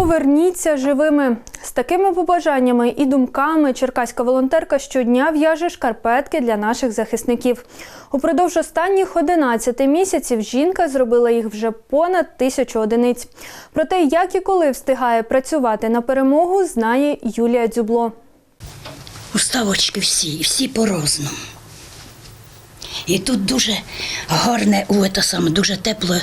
Поверніться живими. З такими побажаннями і думками черкаська волонтерка щодня в'яже шкарпетки для наших захисників. Упродовж останніх 11 місяців жінка зробила їх вже понад тисячу одиниць. Про те, як і коли встигає працювати на перемогу, знає Юлія Дзюбло. Уставочки всі, всі по-разному. І тут дуже гарне, у, це саме, дуже тепло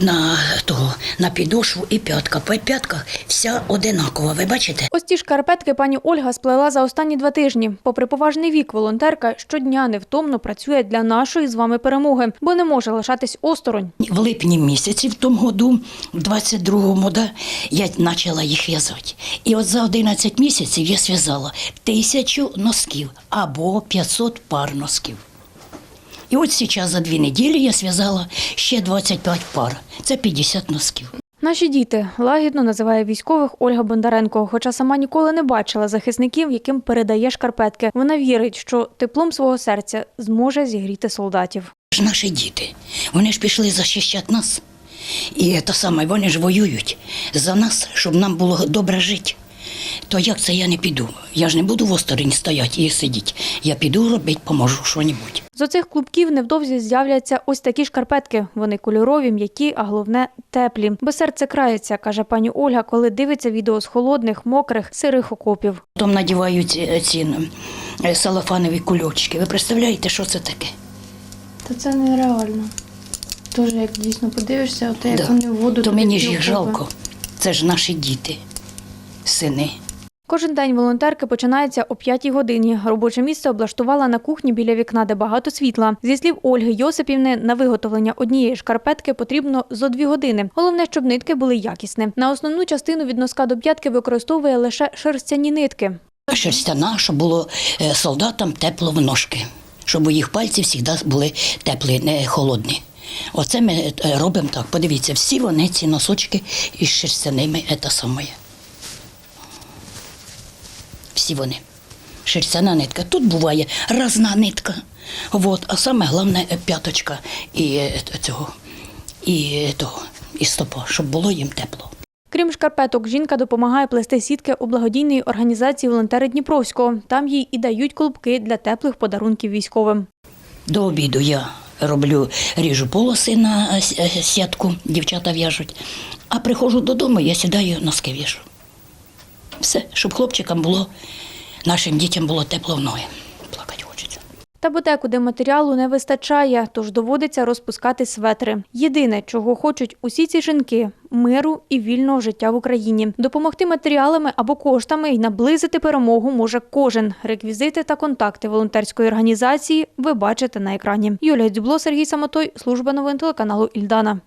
на, того, на підошву і п'ятка. По п'ятках вся одинакова, ви бачите? Ось ті шкарпетки пані Ольга сплела за останні два тижні. Попри поважний вік, волонтерка щодня невтомно працює для нашої з вами перемоги, бо не може лишатись осторонь. В липні місяці в тому году, в 22-му, да, я почала їх в'язати. І от за 11 місяців я зв'язала тисячу носків або 500 пар носків. І от зараз за дві неділі я зв'язала ще 25 пар. Це 50 носків. Наші діти лагідно називає військових Ольга Бондаренко, хоча сама ніколи не бачила захисників, яким передає шкарпетки. Вона вірить, що теплом свого серця зможе зігріти солдатів. ж наші діти. Вони ж пішли захищати нас. І те саме, вони ж воюють за нас, щоб нам було добре жити. То як це я не піду? Я ж не буду в осторонь стояти і сидіти. Я піду робити, поможу що-небудь. З оцих клубків невдовзі з'являться ось такі шкарпетки. Вони кольорові, м'які, а головне теплі. Бо серце крається, каже пані Ольга, коли дивиться відео з холодних, мокрих, сирих окопів. Потім надівають ці, ці е, салофанові кульочки. Ви представляєте, що це таке? Та це нереально. Дуже як дійсно подивишся, ото як Да. вони в воду. То мені ж їх жалко. Це ж наші діти, сини. Кожен день волонтерки починається о 5 годині. Робоче місце облаштувала на кухні біля вікна, де багато світла. Зі слів Ольги Йосипівни, на виготовлення однієї шкарпетки потрібно зо дві години. Головне, щоб нитки були якісні. На основну частину від носка до п'ятки використовує лише шерстяні нитки. Шерстяна, щоб було е, солдатам тепло в ножки, щоб у їх пальці завжди були теплі, не холодні. Оце ми е, робимо так. Подивіться, всі вони ці носочки із шерстяними це саме. Всі вони. Шерстяна нитка. Тут буває разна нитка. Вот. А саме головне е, п'яточка і е, цього, і е, того, і стопа, щоб було їм тепло. Крім шкарпеток, жінка допомагає плести сітки у благодійній організації волонтери Дніпровського. Там їй і дають клубки для теплих подарунків військовим. До обіду я роблю ріжу полоси на сітку, дівчата в'яжуть. А приходжу додому, я сідаю, носки в'яжу. Все, щоб хлопчикам було, нашим дітям було тепло в ноги. Плакати хочеться. Та подекуди матеріалу не вистачає, тож доводиться розпускати светри. Єдине, чого хочуть усі ці жінки миру і вільного життя в Україні. Допомогти матеріалами або коштами і наблизити перемогу може кожен. Реквізити та контакти волонтерської організації ви бачите на екрані. Юлія Дзюбло, Сергій Самотой, служба новин телеканалу Ільдана.